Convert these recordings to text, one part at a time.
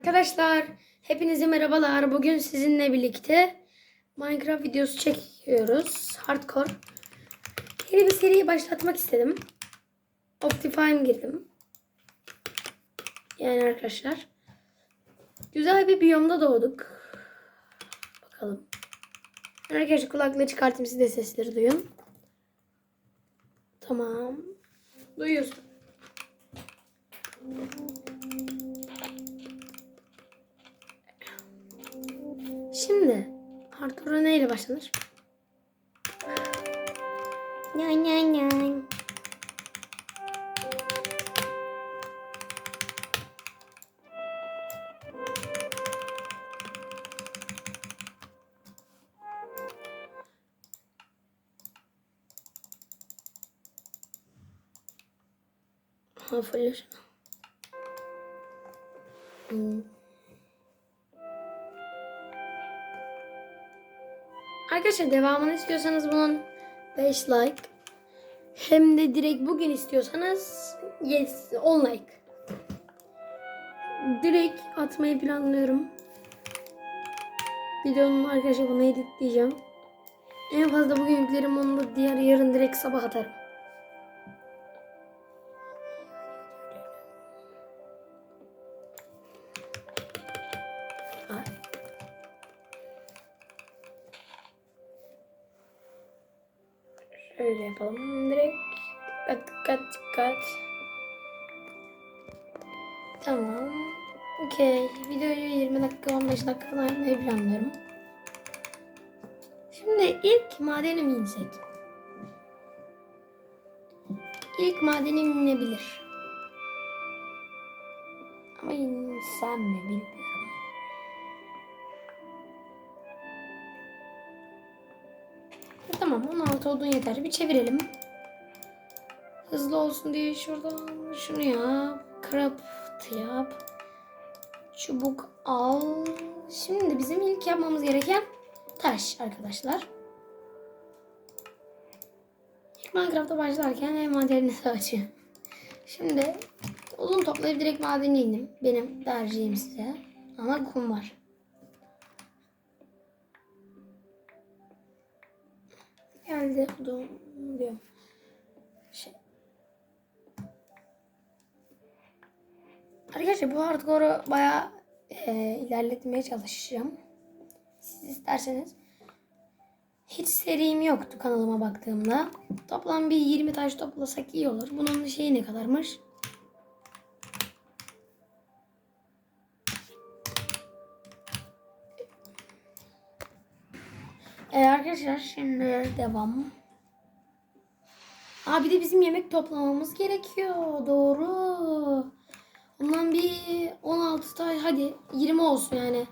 Arkadaşlar hepinize merhabalar. Bugün sizinle birlikte Minecraft videosu çekiyoruz. Hardcore. Yeni bir seriyi başlatmak istedim. Optifine girdim. Yani arkadaşlar. Güzel bir biyomda doğduk. Bakalım. Arkadaşlar kulaklığı çıkartayım siz de sesleri duyun. Tamam. Duyuyorsun. Şimdi hardcore'a neyle başlanır? Yan yan yan. Ha şunu. Hmm. Arkadaşlar devamını istiyorsanız bunun 5 like. Hem de direkt bugün istiyorsanız yes 10 like. Direkt atmayı planlıyorum. Videonun arkadaşlar bunu editleyeceğim. En fazla bugün yüklerim onu da diğer yarın direkt sabah atarım. Yapalım direkt. Dikkat dikkat dikkat. Tamam. Okey. Videoyu 20 dakika 15 dakika falan yapmayı planlıyorum. Şimdi ilk madene mi insek? İlk madene inebilir. Ama insem mi bilmiyorum. Tamam 16 odun yeter. Bir çevirelim. Hızlı olsun diye şuradan şunu yap. Craft yap. Çubuk al. Şimdi bizim ilk yapmamız gereken taş arkadaşlar. İlk Minecraft'a başlarken envanterinizi açın. Şimdi odun toplayıp direkt madene indim. Benim tercihim size. Ama kum var. Geldi odun diyorum. Şey. Arkadaşlar bu hardcore'u bayağı e, ilerletmeye çalışacağım. Siz isterseniz. Hiç serim yoktu kanalıma baktığımda. Toplam bir 20 taş toplasak iyi olur. Bunun şeyi ne kadarmış? Ee, arkadaşlar şimdi devam. Aa bir de bizim yemek toplamamız gerekiyor. Doğru. Ondan bir 16 tane hadi 20 olsun yani.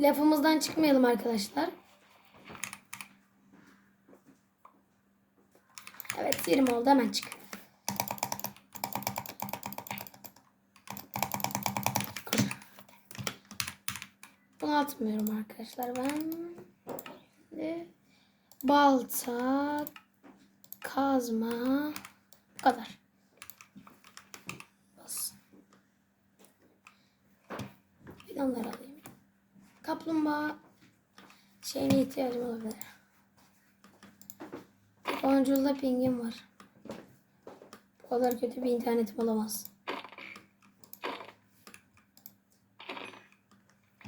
Lafımızdan çıkmayalım arkadaşlar. Evet 20 oldu hemen çık. Bunu atmıyorum arkadaşlar ben. Şimdi balta, kazma, bu kadar. Bas. Fidanları alayım. Kaplumbağa şeyine ihtiyacım olabilir. Boncuğunda pingim var. Bu kadar kötü bir internetim olamaz.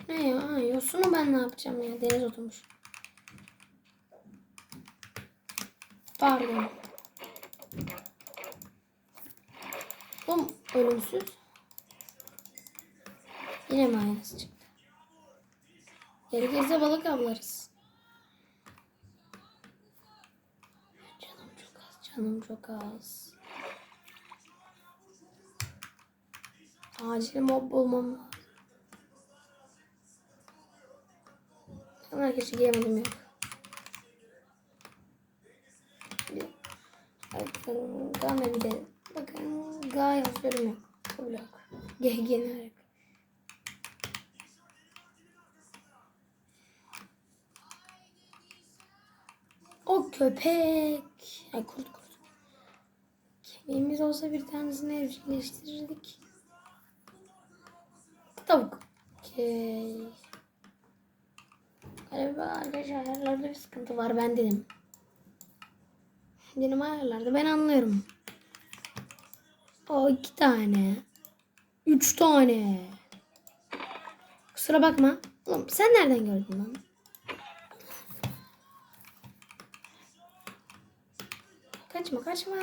Ne ya? Yosunu ben ne yapacağım ya? Deniz oturmuş. Pardon. Bu ölümsüz. Yine mi aynısı çıktı? Gerekirse balık avlarız. Canım çok az, canım çok az. Acil mob bulmam lazım. Ama keşke giyemedim yok. Gane bir de bakın Ga yazıyorum yok. Blok. Olarak. O köpek. Ay kurt kurt. Kemiğimiz olsa bir tanesini evcilleştirirdik. Tavuk. Okey. Galiba arkadaşlar ayarlarda bir sıkıntı var ben dedim. Benim ayarlarda ben anlıyorum. O iki tane. Üç tane. Kusura bakma. Oğlum sen nereden gördün lan? Kaçma kaçma.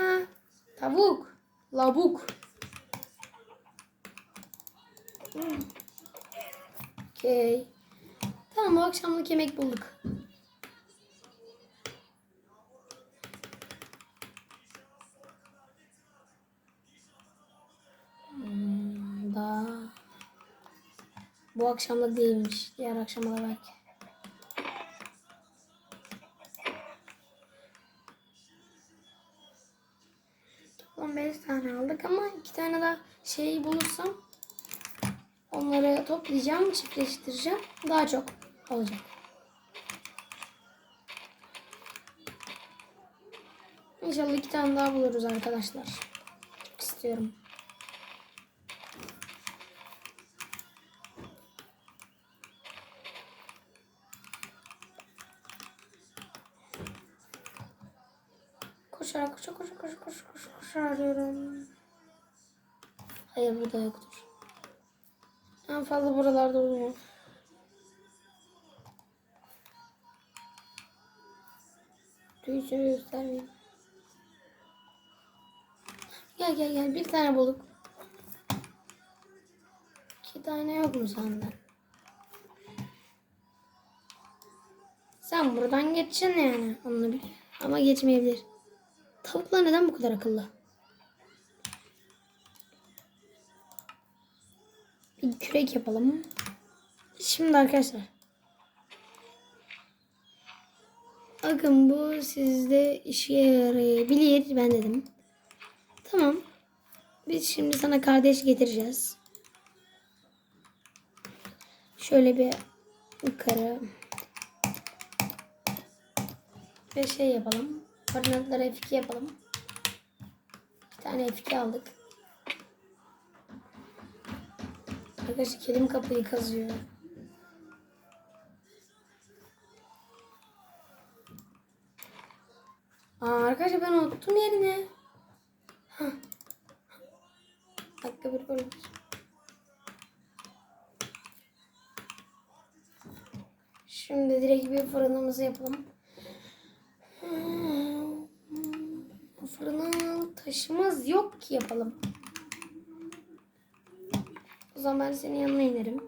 Tavuk. Labuk. Okey. Tamam akşamlık yemek bulduk. Bu akşamlık değilmiş. Diğer akşama da belki. Toplam 5 tane aldık ama iki tane daha şey bulursam onları toplayacağım, çiftleştireceğim. Daha çok olacak. İnşallah iki tane daha buluruz arkadaşlar. İstiyorum. Burada yoktur. En fazla buralarda olur. Tüysünü göstermeyeyim. Gel gel gel bir tane bulduk. İki tane yok mu senden? Sen buradan geçeceksin yani. Onu bil. Ama geçmeyebilir. Tavuklar neden bu kadar akıllı? Bir kürek yapalım. Şimdi arkadaşlar. Bakın bu sizde işe yarayabilir. Ben dedim. Tamam. Biz şimdi sana kardeş getireceğiz. Şöyle bir yukarı. Ve şey yapalım. Koordinatları F2 yapalım. Bir tane F2 aldık. Arkadaşlar kedim kapıyı kazıyor. Aa, arkadaşlar ben unuttum yerine. Hah. Dakika bir bir. Şimdi direkt bir fırınımızı yapalım. Hmm, Fırına taşımız yok ki yapalım. Zaman ben senin yanına inerim.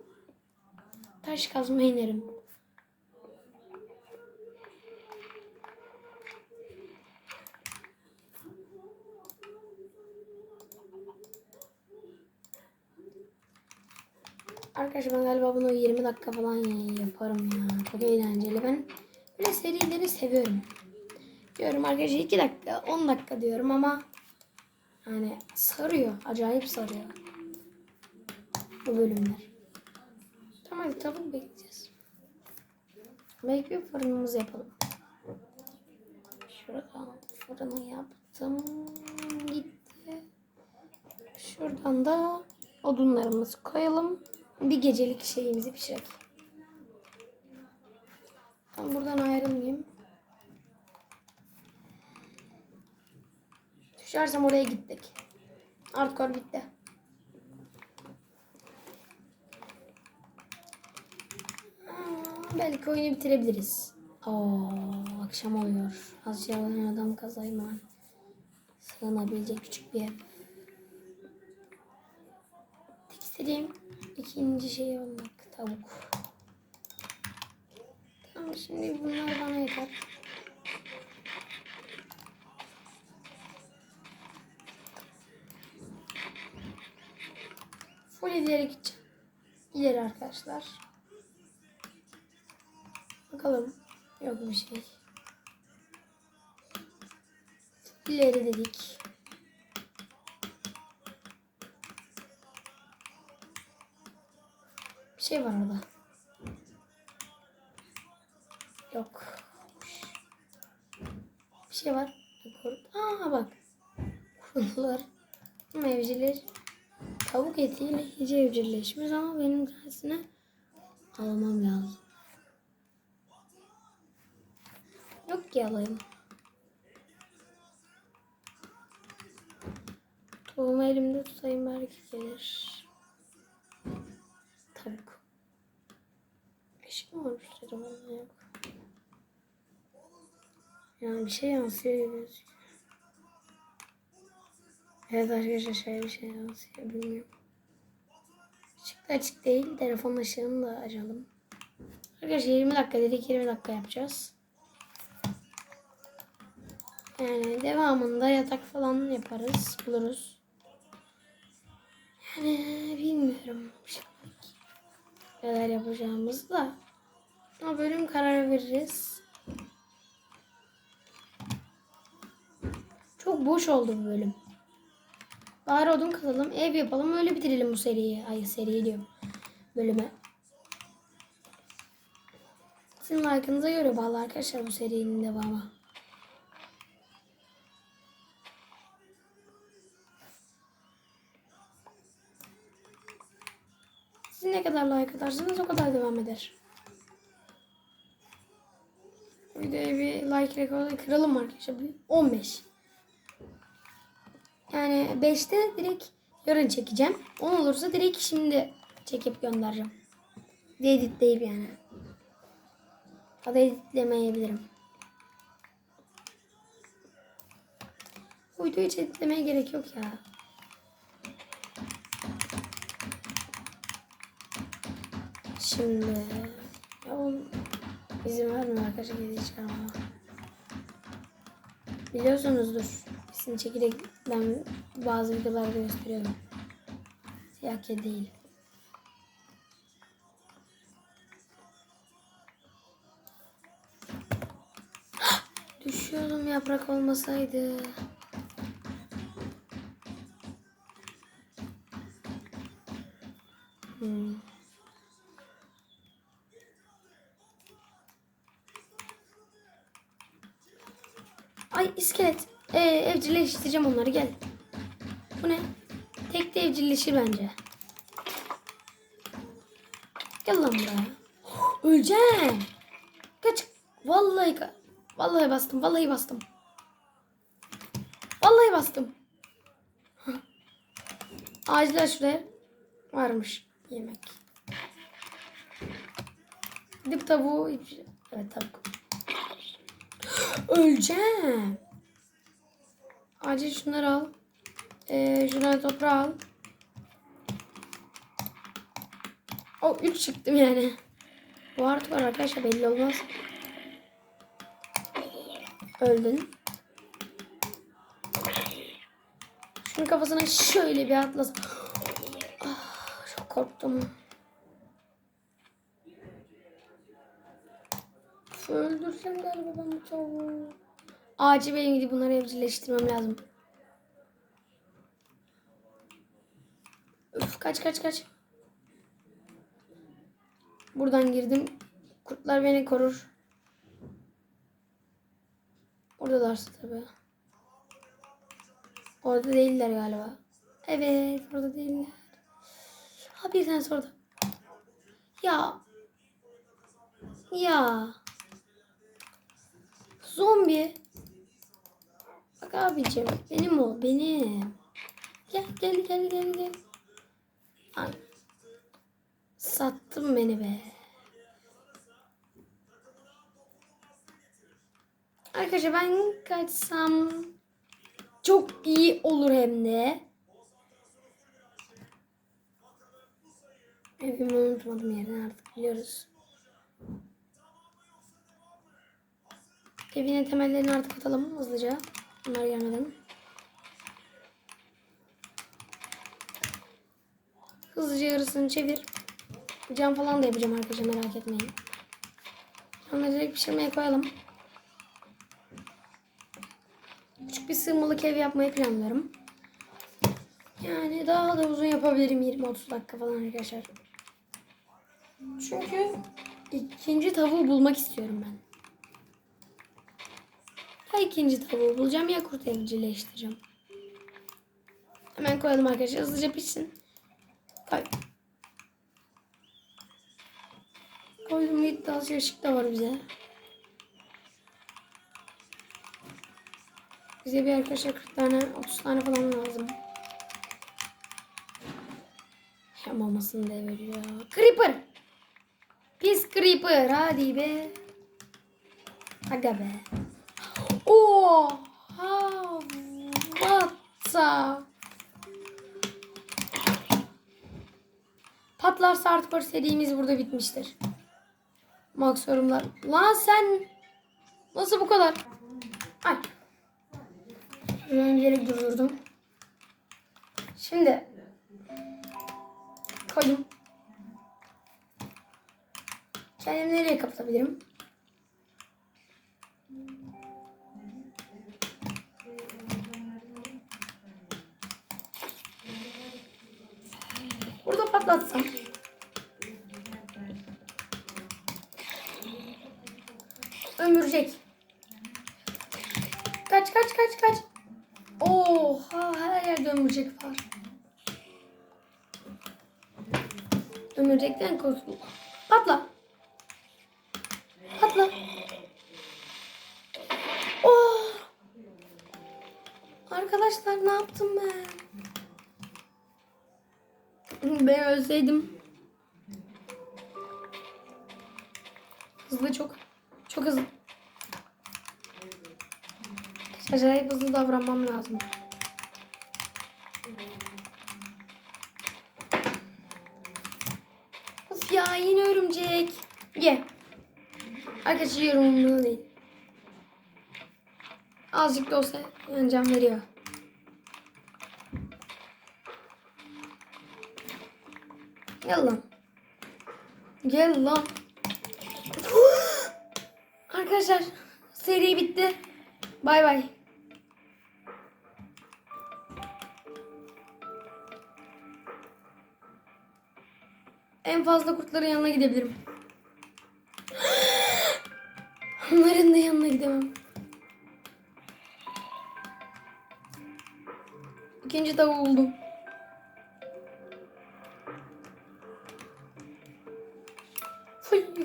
Taş kazmaya inerim. Arkadaşlar ben galiba bunu 20 dakika falan yaparım ya. Çok eğlenceli. Ben böyle serileri seviyorum. Diyorum arkadaşlar 2 dakika 10 dakika diyorum ama yani sarıyor. Acayip sarıyor. Bu bölümler. Tamam tavuk bekleyeceğiz. Belki bir fırınımızı yapalım. Şuradan fırını yaptım. Gitti. Şuradan da odunlarımızı koyalım. Bir gecelik şeyimizi pişirelim. Ben buradan ayrılmayayım. Düşersem oraya gittik. Hardcore bitti. Belki oyunu bitirebiliriz. Oo, akşam oluyor. Az yaralan adam kazayma. Sığınabilecek küçük bir ev. Tek istediğim ikinci şey olmak. Tavuk. Tamam şimdi bunlar bana yeter. Full ileri gideceğim. İleri arkadaşlar. Bakalım. Yok bir şey. İleri dedik. Bir şey var orada. Yok. Bir şey var. Aa bak. Kurular. Mevziler. Tavuk etiyle iyice evcilleşmiş ama benim tersine Almam lazım. Yok ki alayım. Tohumu elimde tutayım belki gelir. Tavuk. Eşik mi olmuş acaba? Yok. Yani bir şey yansıyor gözüküyor. Evet arkadaşlar şöyle bir şey yansıyor bilmiyorum. Işık da açık değil. Telefon ışığını da açalım. Arkadaşlar 20 dakika dedik 20 dakika yapacağız. Yani devamında yatak falan yaparız. Buluruz. Yani bilmiyorum. Şimdilik neler yapacağımızı da. Ama bölüm kararı veririz. Çok boş oldu bu bölüm. Bari odun kazalım, ev yapalım, öyle bitirelim bu seriyi. Ay seriyi diyorum. Bölümü. Sizin like'ınıza göre bağlı arkadaşlar bu serinin devamı. Ne kadar like atarsanız o kadar devam eder. Videoya bir like rekoru kıralım arkadaşlar. Bir 15. Yani 5'te direkt yarın çekeceğim. 10 olursa direkt şimdi çekip göndereceğim. Editleyip yani. Ya da editlemeyebilirim. Bu videoyu hiç editlemeye gerek yok ya. Şimdi ya oğlum, izin vermiyor arkadaşlar geri çıkarmama. Biliyorsunuzdur. Sizin çekirdek ben bazı videolarda gösteriyorum. Siyah kedi değil. Düşüyordum yaprak olmasaydı. Hmm. Ay iskelet. Ee, evcilleştireceğim onları gel. Bu ne? Tek de evcilleşir bence. Gel lan buraya. Öleceğim. Kaç. Vallahi ka- Vallahi bastım. Vallahi bastım. Vallahi bastım. Ağaçlar şuraya. Varmış yemek. Gidip tavuğu... Evet tavuk. Öleceğim. Acil şunları al. Ee, şunları toprağı al. O 3 çıktım yani. Bu artık var arkadaşlar belli olmaz. Öldün. Şunun kafasına şöyle bir atlas. Ah, çok korktum. Öldürsem galiba ben bu. Acil benim gidip bunları evcilleştirmem lazım. Üf, kaç kaç kaç. Buradan girdim. Kurtlar beni korur. Oradalarsa tabii. Orada değiller galiba. Evet orada değiller. Ha bir tanesi orada. Ya. Ya. Zombi. Bak abicim benim o benim. Gel gel gel gel gel. Ay. Sattın beni be. Arkadaşlar ben kaçsam çok iyi olur hem de. Evimi unutmadım yerden artık biliyoruz. Evine temellerini artık atalım hızlıca. Bunlar gelmeden. Hızlıca yarısını çevir. Cam falan da yapacağım arkadaşlar merak etmeyin. Camları direkt pişirmeye koyalım. Küçük bir sığmalık ev yapmayı planlıyorum. Yani daha da uzun yapabilirim 20-30 dakika falan arkadaşlar. Çünkü ikinci tavuğu bulmak istiyorum ben. Ya ikinci tavuğu bulacağım ya kurt evcilleştireceğim. Hemen koyalım arkadaşlar hızlıca pişsin. Koy. koydum gitti azıcık ışık da var bize. Bize bir arkadaşlar 40 tane 30 tane falan lazım. Ya mamasını da veriyor. Creeper. Pis Creeper hadi be. Aga be. Oha. What the? Patlarsa hardcore serimiz burada bitmiştir. Max yorumlar. Lan sen nasıl bu kadar? Ay. Bilerek durdurdum. Şimdi koydum. Kendimi nereye kapatabilirim? Patlatsam. Ömürcek. Kaç kaç kaç kaç. Oha her yerde ömürcek var. Ömürcekten kurtul. Patla. Patla. Ölseydim. Hızlı çok. Çok hızlı. Acayip hızlı davranmam lazım. Of ya yine örümcek. Ye. Arkadaşlar yorumumda değil. Azıcık da olsa can veriyor. Gel lan. Gel lan. Arkadaşlar seri bitti. Bay bay. En fazla kurtların yanına gidebilirim. Onların da yanına gidemem. İkinci tavuğu buldum.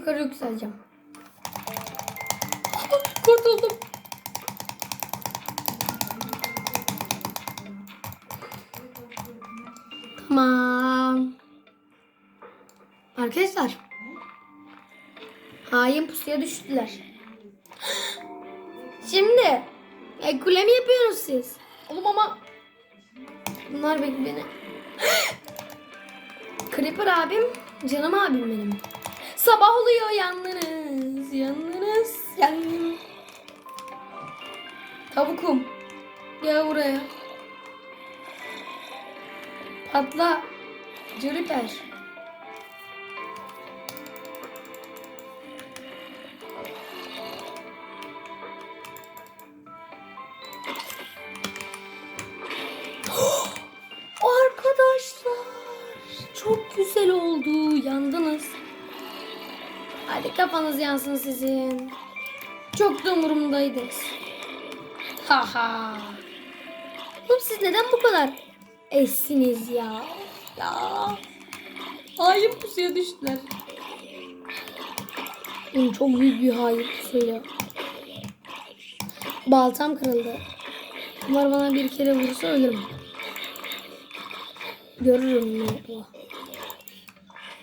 Yukarı yükseleceğim. Kurtuldum. Tamam. Arkadaşlar. Hain pusuya düştüler. Şimdi. E, kule mi yapıyorsunuz siz? Oğlum ama. Bunlar beni beni. Creeper abim. Canım abim benim. Sabah oluyor yandınız. Yandınız. Yandım. Tavukum. Gel buraya. Patla. Cüriper. Kafanız yansın sizin. Çok da umurumdaydınız. Ha ha. Oğlum siz neden bu kadar essiniz ya? Ya. Hain pusuya düştüler. Oğlum çok büyük bir hain pusuyla. Baltam kırıldı. Bunlar bana bir kere vurursa ölürüm. Görürüm ne.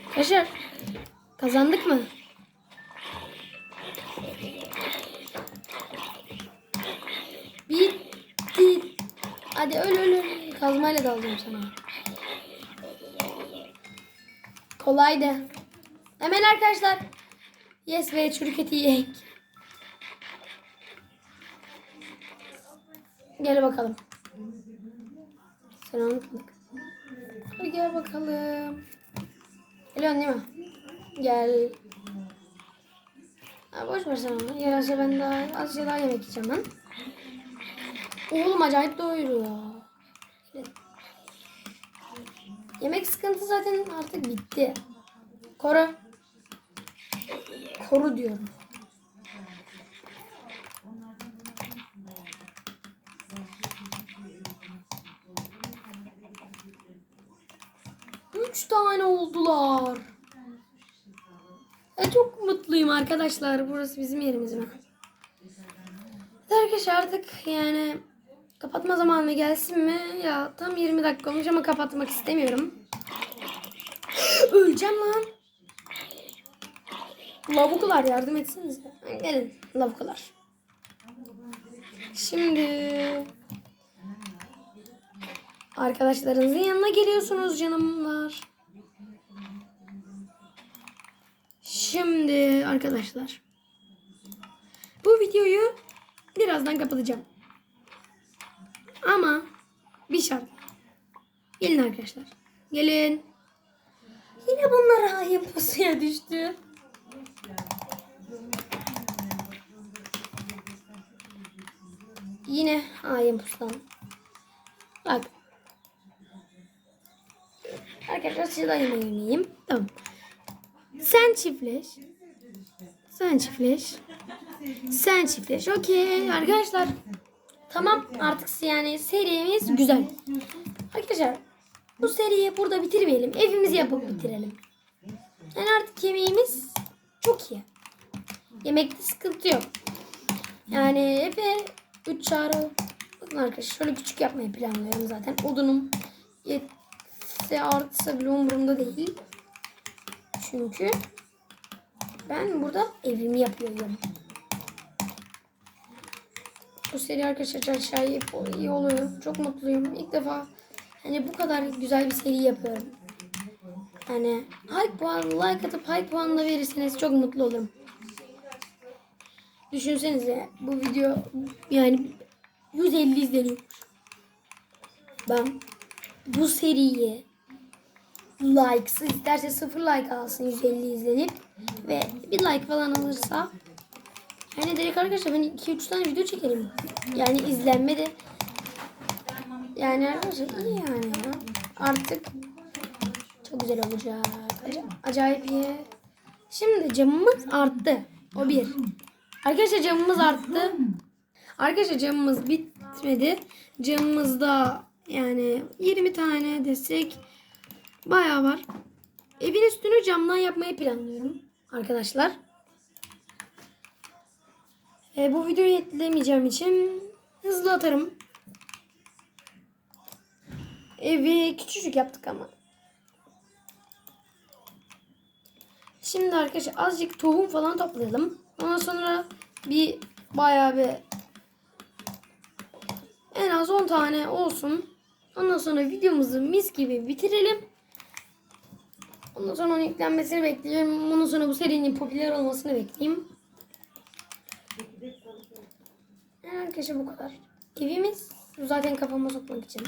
Arkadaşlar kazandık mı? Hadi öl öl öl. Kazmayla dalacağım sana. Kolaydı. Hemen arkadaşlar. Yes ve çürük eti yiyek. Gel bakalım. Sen. Hadi gel bakalım. Geliyorsun değil mi? Gel. Ha, boş ver sen onu. Yarasa ben daha azıcık daha yemek yiyeceğim ben. Oğlum acayip doyuruyor. Yemek sıkıntı zaten artık bitti. Koru. Koru diyorum. Üç tane oldular. Ya çok mutluyum arkadaşlar. Burası bizim yerimiz mi? Evet Arkadaşlar artık yani kapatma zamanı gelsin mi? Ya tam 20 dakika olmuş ama kapatmak istemiyorum. Öleceğim lan. Lavuklar yardım etsenize. Gelin lavuklar. Şimdi arkadaşlarınızın yanına geliyorsunuz canımlar. Şimdi arkadaşlar bu videoyu birazdan kapatacağım. Ama bir şart. Gelin arkadaşlar. Gelin. Yine bunlar hain pusuya düştü. Yine hain puslan. Bak. Arkadaşlar sizden yemeğim. Tamam. Sen çiftleş. Sen çiftleş. Sen çiftleş. Okey arkadaşlar. Tamam artık yani serimiz güzel. Arkadaşlar bu seriyi burada bitirmeyelim. Evimizi yapıp bitirelim. Yani artık yemeğimiz çok iyi. Yemekte sıkıntı yok. Yani hep 3 çağrı. Bakın arkadaşlar şöyle küçük yapmayı planlıyorum zaten. Odunum yetse artsa bile umurumda değil. Çünkü ben burada evimi yapıyorum. Bu seri arkadaşlar aşağıya iyi oluyor. Çok mutluyum. İlk defa hani bu kadar güzel bir seri yapıyorum. Hani like puan, like atıp like puanla verirseniz çok mutlu olurum. Düşünsenize bu video yani 150 izleniyor. Ben bu seriyi likes isterse 0 like alsın 150 izlenip ve bir like falan alırsa hani direkt arkadaşlar ben 2-3 tane video çekerim. Yani izlenme de yani arkadaşlar iyi yani ya. Artık çok güzel olacak. Ac- Acayip iyi. Şimdi camımız arttı. O bir. Arkadaşlar camımız arttı. Arkadaşlar camımız bitmedi. Camımızda yani 20 tane desek bayağı var. Evin üstünü camdan yapmayı planlıyorum arkadaşlar. E, bu videoyu yetkilemeyeceğim için hızlı atarım. Evi küçücük yaptık ama. Şimdi arkadaşlar azıcık tohum falan toplayalım. Ondan sonra bir bayağı bir en az 10 tane olsun. Ondan sonra videomuzu mis gibi bitirelim. Ondan sonra onun yüklenmesini bekliyorum. Ondan sonra bu serinin popüler olmasını bekleyeyim. Arkadaşlar bu kadar. Evimiz zaten kafama sokmak için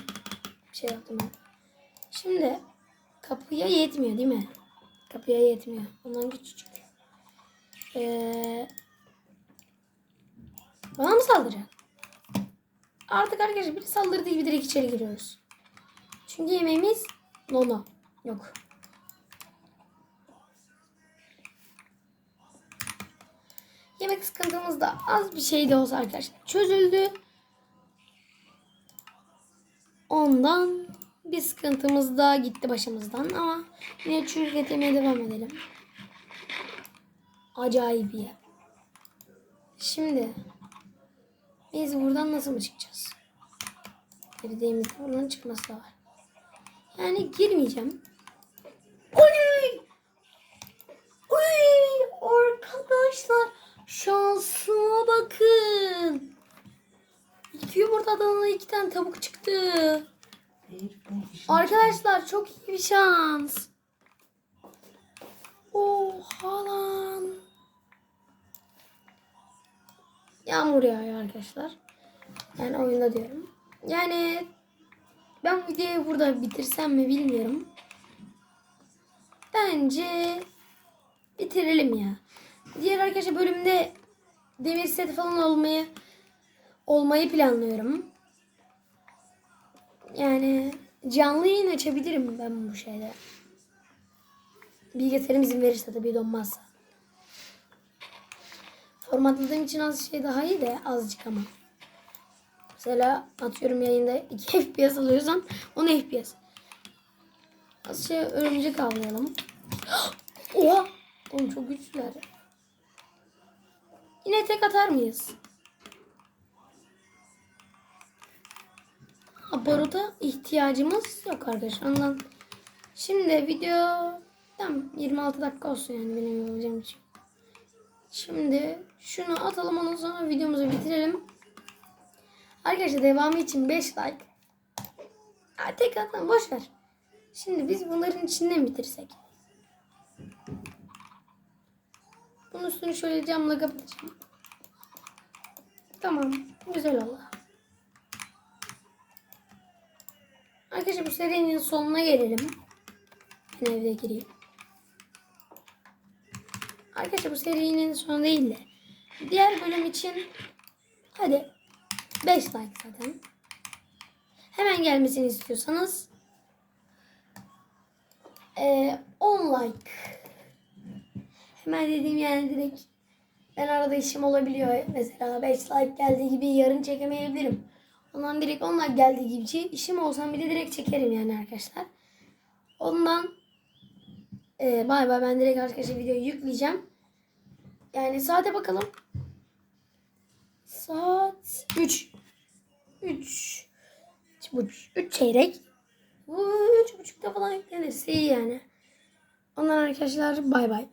şey yaptım. Şimdi kapıya yetmiyor değil mi? Kapıya yetmiyor. Ondan küçücük. Ee, bana mı saldıracak? Artık arkadaşlar biri saldırdığı gibi direkt içeri giriyoruz. Çünkü yemeğimiz nono. Yok. Yemek sıkıntımız da az bir şey de olsa arkadaşlar çözüldü. Ondan bir sıkıntımız da gitti başımızdan ama yine çürük et yemeye devam edelim. Acayip iyi. Şimdi biz buradan nasıl mı çıkacağız? Dediğimizde buradan çıkması da var. Yani girmeyeceğim. Oley! Oley! Arkadaşlar şansıma bakın. İki yumurtadan iki tane tavuk çıktı. Arkadaşlar çok iyi bir şans. Oha lan. Yağmur yağıyor arkadaşlar. Yani oyunda diyorum. Yani ben videoyu burada bitirsem mi bilmiyorum. Bence bitirelim ya. Diğer arkadaşlar bölümde demir set falan olmayı olmayı planlıyorum. Yani canlı yayın açabilirim ben bu şeyde. Bilgisayarım izin verirse tabii donmazsa. Formatladığım için az şey daha iyi de azıcık ama. Mesela atıyorum yayında 2 FPS alıyorsam 10 FPS. Az şey örümcek avlayalım. Oha! Oğlum çok güçlüler. Yine tek atar mıyız? Baruta ihtiyacımız yok arkadaşlar. Ondan şimdi video tam 26 dakika olsun yani benim yapacağım için. Şimdi şunu atalım ondan sonra videomuzu bitirelim. Arkadaşlar devamı için 5 like. Ha, tek atalım boş ver. Şimdi biz bunların içinden bitirsek. Bunun üstünü şöyle camla kapatacağım. Tamam. Güzel oldu. Arkadaşlar bu serinin sonuna gelelim. Ben evde gireyim. Arkadaşlar bu serinin sonu değil de diğer bölüm için hadi 5 like zaten. Hemen gelmesini istiyorsanız eee 10 like. Hemen dediğim yani direkt ben arada işim olabiliyor. Mesela 5 like geldiği gibi yarın çekemeyebilirim. Ondan direkt 10 like geldiği gibi şey- işim olsam bile direkt çekerim yani arkadaşlar. Ondan e, bay bay ben direkt arkadaşlar videoyu yükleyeceğim. Yani saate bakalım. Saat 3. 3. 3, 3 çeyrek. Bu 3.30'da falan yüklenirse iyi yani. Ondan arkadaşlar bay bay.